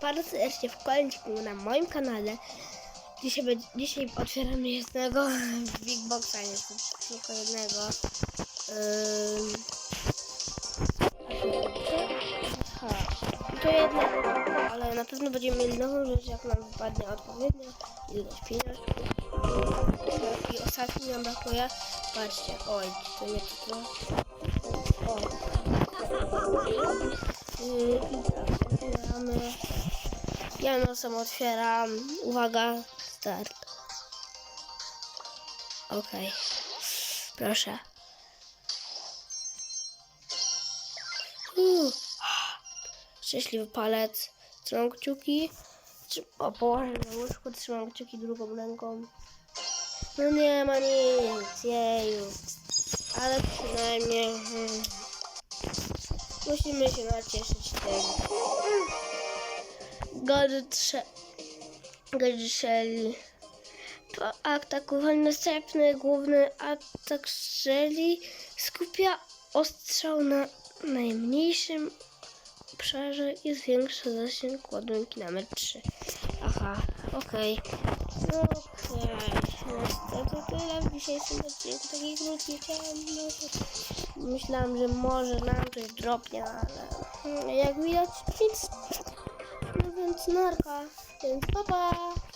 bardzo serdecznie w kolejnym na moim kanale. Dzisiaj, dzisiaj otwieramy jednego Big Boxa, nie tylko jednego. Ym... To jednego, ale na pewno będziemy mieli nową rzecz, jak nam wypadnie odpowiednio ilość pieniążków. I ostatni nam brakuje. Patrzcie, oj, to nie to. O. Ja nosem otwieram. Uwaga, start. Okej. Proszę. Uuu. Szczęśliwy palec. Trzymam kciuki. O, położę na łóżku, trzymam kciuki drugą ręką. No nie ma nic, jeju. Ale przynajmniej... hmm, Musimy się nacieszyć tym. Godrzeli. Po atakowaniu następny główny atak strzeli skupia ostrzał na najmniejszym obszarze i zwiększa zasięg ładunki numer 3. Aha, okej. No okej. No to, to tyle w dzisiejszym odcinku. Taki krótki. No myślałam, że może nam coś dropnie, ale mm, jak widać nic. görüntüsünü arkadaşlar. Bye bye.